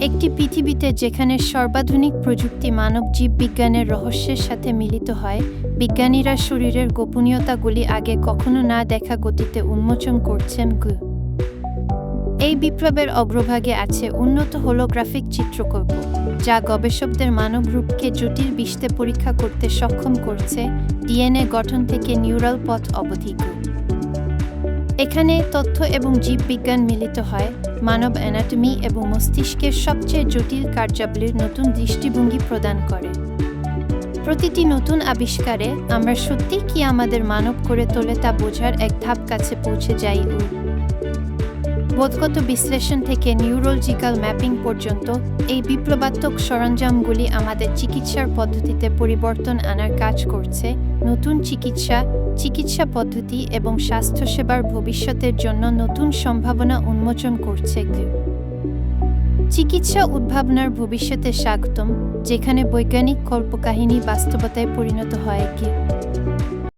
একটি পৃথিবীতে যেখানে সর্বাধুনিক প্রযুক্তি মানব জীববিজ্ঞানের রহস্যের সাথে মিলিত হয়, বিজ্ঞানীরা শরীরের গোপনীয়তাগুলি আগে কখনো না দেখা গতিতে উন্মোচন করছেন গু। এই বিপ্লবের অগ্রভাগে আছে উন্নত হোলোগ্রাফিক চিত্রকল্প, যা গবেষকদের মানব রূপকে জটিল বিষতে পরীক্ষা করতে সক্ষম করছে ডিএনএ গঠন থেকে নিউরাল পথ অবধি এখানে তথ্য এবং জীববিজ্ঞান মিলিত হয় মানব অ্যানাটমি এবং মস্তিষ্কের সবচেয়ে জটিল কার্যাবলীর নতুন দৃষ্টিভঙ্গি প্রদান করে প্রতিটি নতুন আবিষ্কারে আমরা সত্যি কি আমাদের মানব করে তোলে তা বোঝার এক ধাপ কাছে পৌঁছে যাই। বোধগত বিশ্লেষণ থেকে নিউরোলজিক্যাল ম্যাপিং পর্যন্ত, এই বিপ্লবাত্মক সরঞ্জামগুলি আমাদের চিকিৎসার পদ্ধতিতে পরিবর্তন আনার কাজ করছে। নতুন চিকিৎসা চিকিৎসা পদ্ধতি এবং স্বাস্থ্যসেবার ভবিষ্যতের জন্য নতুন সম্ভাবনা উন্মোচন করছে চিকিৎসা উদ্ভাবনার ভবিষ্যতে স্বাগতম, যেখানে বৈজ্ঞানিক কল্পকাহিনী বাস্তবতায় পরিণত হয় কি